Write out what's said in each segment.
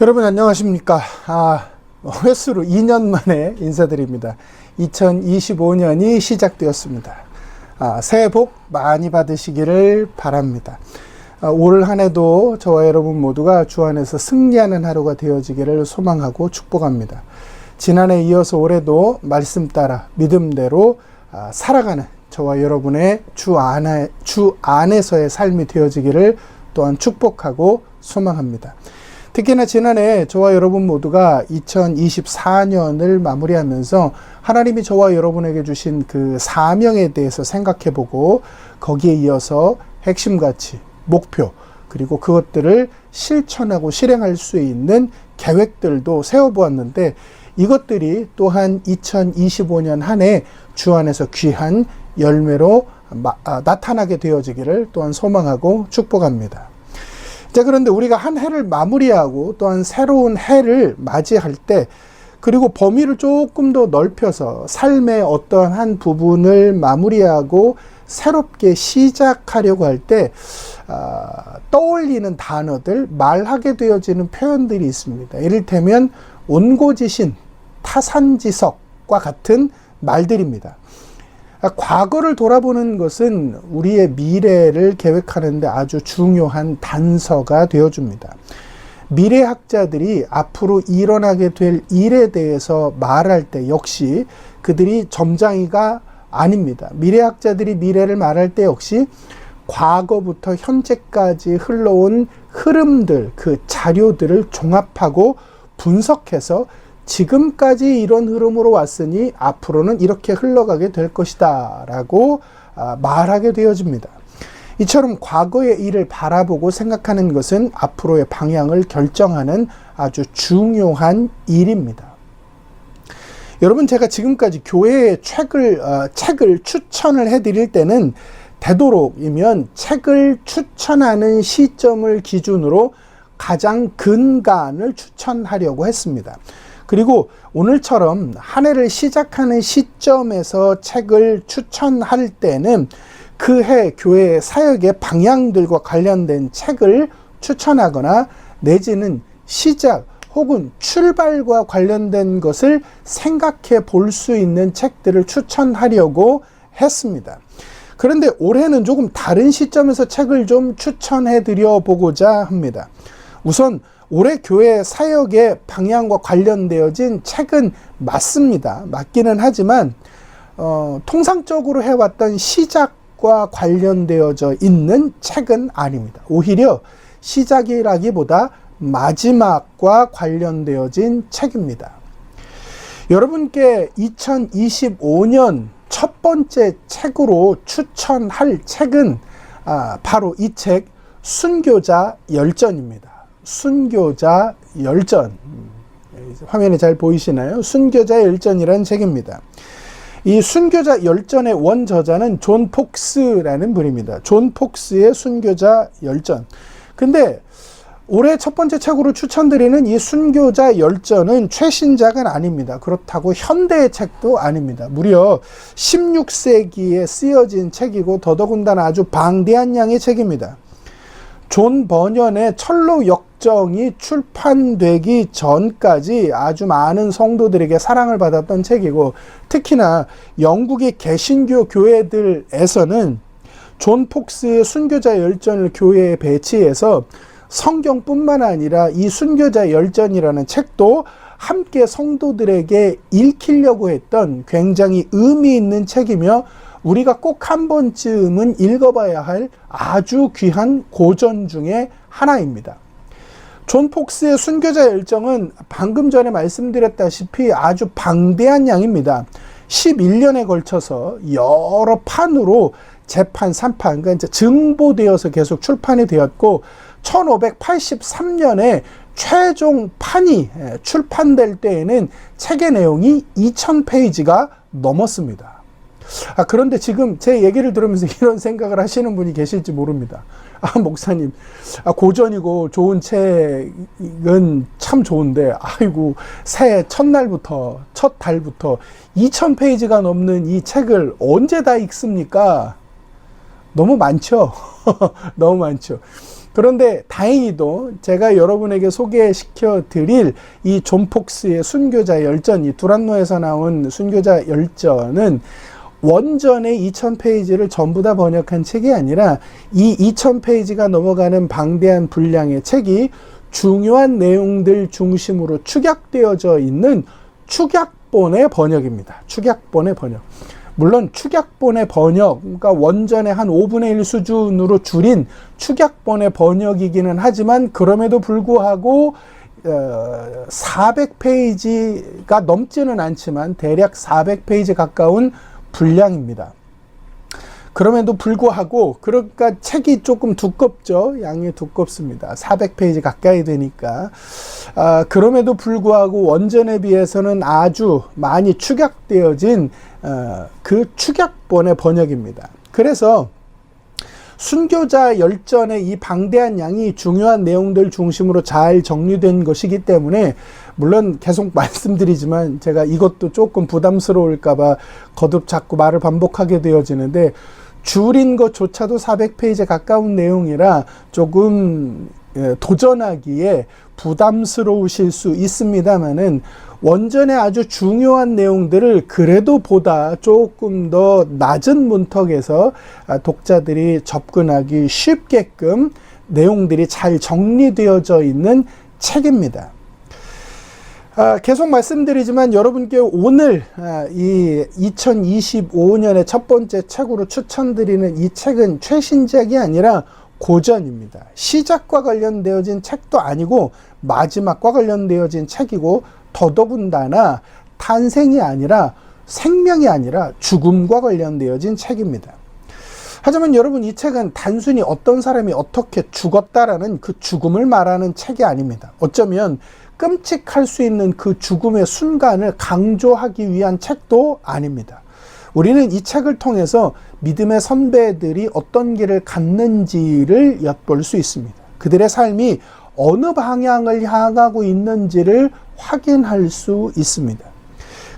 여러분 안녕하십니까? 아, 횟수로 2년 만에 인사드립니다. 2025년이 시작되었습니다. 아, 새해 복 많이 받으시기를 바랍니다. 아, 올 한 해도 저와 여러분 모두가 주 안에서 승리하는 하루가 되어지기를 소망하고 축복합니다. 지난해 이어서 올해도 말씀 따라 믿음대로 아, 살아가는 저와 여러분의 주 안에 주 안에서의 삶이 되어지기를 또한 축복하고 소망합니다. 특히나 지난해 저와 여러분 모두가 2024년을 마무리하면서 하나님이 저와 여러분에게 주신 그 사명에 대해서 생각해 보고 거기에 이어서 핵심 가치, 목표, 그리고 그것들을 실천하고 실행할 수 있는 계획들도 세워보았는데 이것들이 또한 2025년 한 해 주 안에서 귀한 열매로 아, 나타나게 되어지기를 또한 소망하고 축복합니다. 자, 그런데 우리가 한 해를 마무리하고 또한 새로운 해를 맞이할 때 그리고 범위를 조금 더 넓혀서 삶의 어떠한 한 부분을 마무리하고 새롭게 시작하려고 할때 아, 떠올리는 단어들, 말하게 되어지는 표현들이 있습니다. 이를테면 온고지신, 타산지석과 같은 말들입니다. 아, 과거를 돌아보는 것은 우리의 미래를 계획하는데 아주 중요한 단서가 되어줍니다. 미래학자들이 앞으로 일어나게 될 일에 대해서 말할 때 역시 그들이 점장이가 아닙니다. 미래학자들이 미래를 말할 때 역시 과거부터 현재까지 흘러온 흐름들, 그 자료들을 종합하고 분석해서 지금까지 이런 흐름으로 왔으니 앞으로는 이렇게 흘러가게 될 것이다 라고 아, 말하게 되어집니다. 이처럼 과거의 일을 바라보고 생각하는 것은 앞으로의 방향을 결정하는 아주 중요한 일입니다. 여러분 제가 지금까지 교회에 책을 어, 책을 추천을 해드릴 때는 되도록이면 책을 추천하는 시점을 기준으로 가장 근간을 추천하려고 했습니다. 그리고 오늘처럼 한 해를 시작하는 시점에서 책을 추천할 때는 그 해 교회 사역의 방향들과 관련된 책을 추천하거나 내지는 시작 혹은 출발과 관련된 것을 생각해 볼 수 있는 책들을 추천하려고 했습니다. 그런데 올해는 조금 다른 시점에서 책을 좀 추천해 드려 보고자 합니다. 우선 올해 교회 사역의 방향과 관련되어진 책은 맞습니다. 맞기는 하지만 어, 통상적으로 해왔던 시작과 관련되어져 있는 책은 아닙니다. 오히려 시작이라기보다 마지막과 관련되어진 책입니다. 여러분께 2025년 첫 번째 책으로 추천할 책은 아, 바로 이 책 순교자 열전입니다. 순교자 열전. 화면에 잘 보이시나요? 순교자 열전이라는 책입니다. 이 순교자 열전의 원저자는 존 폭스라는 분입니다. 존 폭스의 순교자 열전. 근데 올해 첫 번째 책으로 추천드리는 이 순교자 열전은 최신작은 아닙니다. 그렇다고 현대의 책도 아닙니다. 무려 16세기에 쓰여진 책이고 더더군다나 아주 방대한 양의 책입니다. 존 버년의 철로 역정이 출판되기 전까지 아주 많은 성도들에게 사랑을 받았던 책이고 특히나 영국의 개신교 교회들에서는 존 폭스의 순교자 열전을 교회에 배치해서 성경뿐만 아니라 이 순교자 열전이라는 책도 함께 성도들에게 읽히려고 했던 굉장히 의미 있는 책이며 우리가 꼭 한 번쯤은 읽어봐야 할 아주 귀한 고전 중의 하나입니다. 존 폭스의 순교자 열정은 방금 전에 말씀드렸다시피 아주 방대한 양입니다. 11년에 걸쳐서 여러 판으로 재판, 3판, 그러니까 증보되어서 계속 출판이 되었고, 1583년에 최종 판이 출판될 때에는 책의 내용이 2000페이지가 넘었습니다. 아, 그런데 지금 제 얘기를 들으면서 이런 생각을 하시는 분이 계실지 모릅니다. 아, 목사님, 아, 고전이고 좋은 책은 참 좋은데, 아이고, 새해 첫날부터, 첫 달부터 2000페이지가 넘는 이 책을 언제 다 읽습니까? 너무 많죠. 너무 많죠. 그런데 다행히도 제가 여러분에게 소개시켜 드릴 이 존 폭스의 순교자 열전, 이 두란노에서 나온 순교자 열전은 원전의 2000페이지를 전부 다 번역한 책이 아니라 이 2000페이지가 넘어가는 방대한 분량의 책이 중요한 내용들 중심으로 축약되어져 있는 축약본의 번역입니다. 축약본의 번역. 물론 축약본의 번역, 그러니까 원전의 한 5분의 1 수준으로 줄인 축약본의 번역이기는 하지만 그럼에도 불구하고 어, 400페이지가 넘지는 않지만 대략 400페이지 가까운 분량입니다. 그럼에도 불구하고 그러니까 책이 조금 두껍죠. 양이 두껍습니다. 400페이지 가까이 되니까. 아, 그럼에도 불구하고 원전에 비해서는 아주 많이 축약되어진 어, 그 축약본의 번역입니다. 그래서 순교자 열전의 이 방대한 양이 중요한 내용들 중심으로 잘 정리된 것이기 때문에 물론 계속 말씀드리지만 제가 이것도 조금 부담스러울까봐 거듭 자꾸 말을 반복하게 되어지는데 줄인 것조차도 400페이지에 가까운 내용이라 조금 예, 도전하기에 부담스러우실 수 있습니다만은 원전의 아주 중요한 내용들을 그래도 보다 조금 더 낮은 문턱에서 아, 독자들이 접근하기 쉽게끔 내용들이 잘 정리되어져 있는 책입니다. 아, 계속 말씀드리지만 여러분께 오늘 아, 이 2025년의 첫 번째 책으로 추천드리는 이 책은 최신작이 아니라 고전입니다. 시작과 관련되어진 책도 아니고 마지막과 관련되어진 책이고 더더군다나 탄생이 아니라 생명이 아니라 죽음과 관련되어진 책입니다. 하지만 여러분 이 책은 단순히 어떤 사람이 어떻게 죽었다라는 그 죽음을 말하는 책이 아닙니다. 어쩌면 끔찍할 수 있는 그 죽음의 순간을 강조하기 위한 책도 아닙니다. 우리는 이 책을 통해서 믿음의 선배들이 어떤 길을 갔는지를 엿볼 수 있습니다. 그들의 삶이 어느 방향을 향하고 있는지를 확인할 수 있습니다.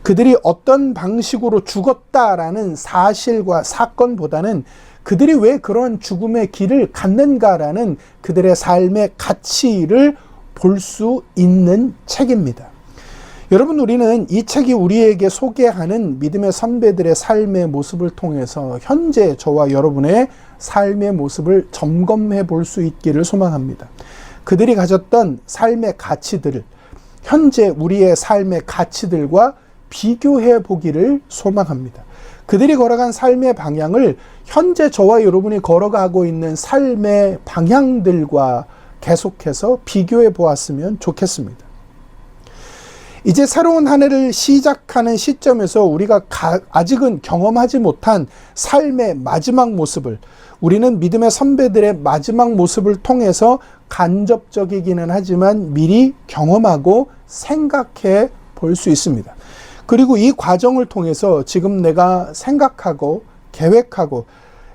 그들이 어떤 방식으로 죽었다라는 사실과 사건보다는 그들이 왜 그런 죽음의 길을 갔는가라는 그들의 삶의 가치를 볼 수 있는 책입니다. 여러분, 우리는 이 책이 우리에게 소개하는 믿음의 선배들의 삶의 모습을 통해서 현재 저와 여러분의 삶의 모습을 점검해 볼 수 있기를 소망합니다. 그들이 가졌던 삶의 가치들을 현재 우리의 삶의 가치들과 비교해 보기를 소망합니다. 그들이 걸어간 삶의 방향을 현재 저와 여러분이 걸어가고 있는 삶의 방향들과 계속해서 비교해 보았으면 좋겠습니다. 이제 새로운 한 해를 시작하는 시점에서 우리가 가, 아직은 경험하지 못한 삶의 마지막 모습을 우리는 믿음의 선배들의 마지막 모습을 통해서 간접적이기는 하지만 미리 경험하고 생각해 볼 수 있습니다. 그리고 이 과정을 통해서 지금 내가 생각하고 계획하고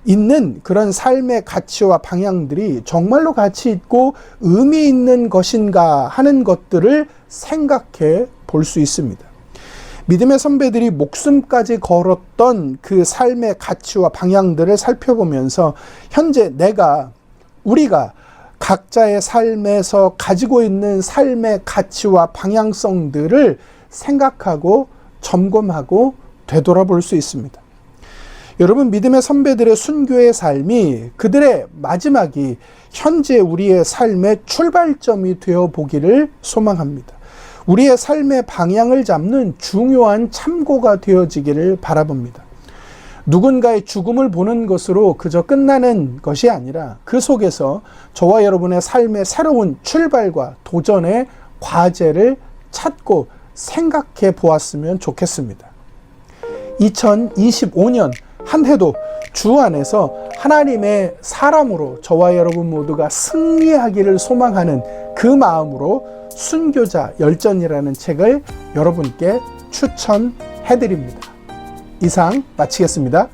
있는 그런 삶의 가치와 방향들이 정말로 가치 있고 의미 있는 것인가 하는 것들을 생각해 볼 수 있습니다. 믿음의 선배들이 목숨까지 걸었던 그 삶의 가치와 방향들을 살펴보면서 현재 내가 우리가 각자의 삶에서 가지고 있는 삶의 가치와 방향성들을 생각하고 점검하고 되돌아볼 수 있습니다. 여러분 믿음의 선배들의 순교의 삶이 그들의 마지막이 현재 우리의 삶의 출발점이 되어 보기를 소망합니다. 우리의 삶의 방향을 잡는 중요한 참고가 되어지기를 바라봅니다. 누군가의 죽음을 보는 것으로 그저 끝나는 것이 아니라 그 속에서 저와 여러분의 삶의 새로운 출발과 도전의 과제를 찾고 생각해 보았으면 좋겠습니다. 2025년 한 해도 주 안에서 하나님의 사람으로 저와 여러분 모두가 승리하기를 소망하는 그 마음으로 순교자 열전이라는 책을 여러분께 추천해 드립니다. 이상 마치겠습니다.